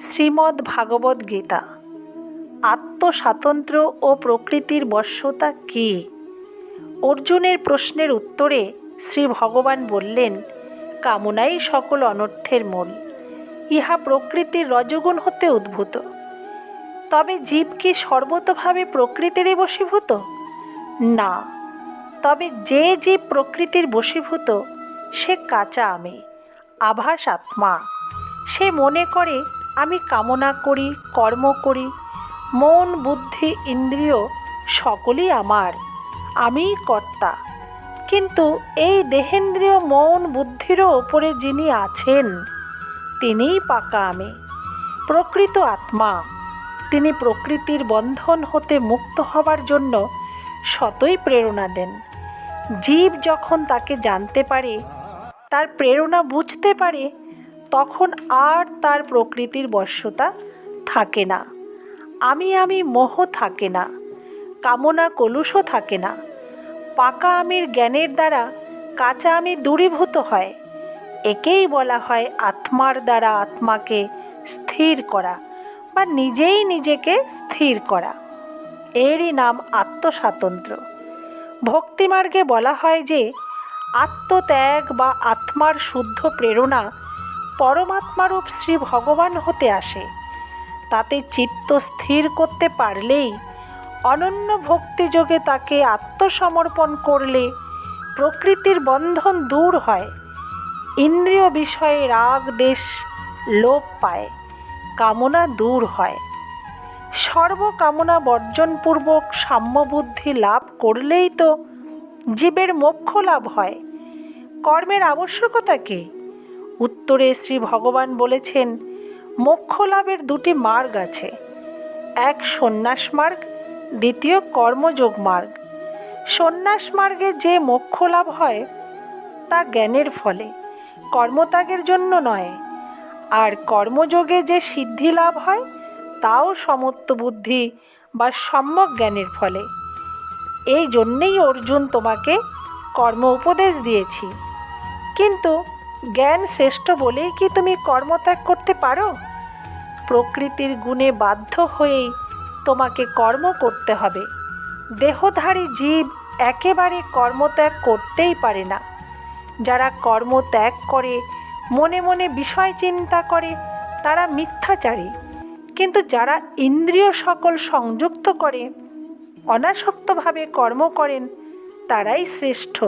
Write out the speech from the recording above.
শ্রীমদ্ ভাগবত গীতা। আত্মস্বাতন্ত্র্য ও প্রকৃতির বশ্যতা কী? অর্জুনের প্রশ্নের উত্তরে শ্রী ভগবান বললেন, কামনাই সকল অনর্থের মূল। ইহা প্রকৃতির রজগুণ হতে উদ্ভূত। তবে জীব কি সর্বতভাবে প্রকৃতিরই বশীভূত? না। তবে যে জীব প্রকৃতির বশীভূত, সে কাঁচা আমি, আভাস আত্মা। সে মনে করে আমি কামনা করি, কর্ম করি। মন, বুদ্ধি, ইন্দ্রিয় সকলই আমার। আমিই কর্তা। কিন্তু এই দেহেন্দ্রিয়, মন, বুদ্ধিরও ওপরে যিনি আছেন, তিনিই পাকা আমি। প্রকৃত আত্মা। তিনি প্রকৃতির বন্ধন হতে মুক্ত হবার জন্য শতই প্রেরণা দেন। জীব যখন তাকে জানতে পারে, তার প্রেরণা বুঝতে পারে তখন আর তার প্রকৃতির বশ্যতা থাকে না। আমি আমি মোহ থাকে না, কামনা কলুষও থাকে না। পাকা আমির জ্ঞানের দ্বারা কাঁচা আমি দূরীভূত হয়। একেই বলা হয় আত্মার দ্বারা আত্মাকে স্থির করা বা নিজেই নিজেকে স্থির করা। এরই নাম আত্মস্বাতন্ত্র্য। ভক্তিমার্গে বলা হয় যে আত্মত্যাগ বা আত্মার শুদ্ধ প্রেরণা পরমাত্মারূপ শ্রী ভগবান হতে আসে। তাতে চিত্ত স্থির করতে পারলেই অনন্য ভক্তিযোগে তাকে আত্মসমর্পণ করলে প্রকৃতির বন্ধন দূর হয়। ইন্দ্রিয় বিষয়ে রাগ, দেশ, লোপ পায়, কামনা দূর হয়। সর্বকামনা বর্জনপূর্বক সাম্যবুদ্ধি লাভ করলেই তো জীবের মোক্ষ লাভ হয়। কর্মের আবশ্যকতা কী? উত্তরে শ্রী ভগবান বলেছেন মোক্ষ লাভের দুটি মার্গ আছে। এক সন্ন্যাস মার্গ, দ্বিতীয় কর্মযোগ মার্গ। সন্ন্যাস মার্গে যে মোক্ষ লাভ হয়, তা জ্ঞানের ফলে, কর্মত্যাগের জন্য নয়। আর কর্মযোগে যে সিদ্ধি লাভ হয়, তাও সমত্ব বুদ্ধি বা সম্যক জ্ঞানের ফলে। এই জন্যেই অর্জুন তোমাকে কর্ম উপদেশ দিয়েছি। কিন্তু জ্ঞান শ্রেষ্ঠ বলেই কি তুমি কর্মত্যাগ করতে পারো? প্রকৃতির গুণে বাধ্য হয়েই তোমাকে কর্ম করতে হবে। দেহধারী জীব একেবারে কর্মত্যাগ করতেই পারে না। যারা কর্ম ত্যাগ করে, মনে মনে বিষয় চিন্তা করে, তারা মিথ্যাচারী। কিন্তু যারা ইন্দ্রিয় সকল সংযুক্ত করে, অনাসক্তভাবে কর্ম করেন, তারাই শ্রেষ্ঠ।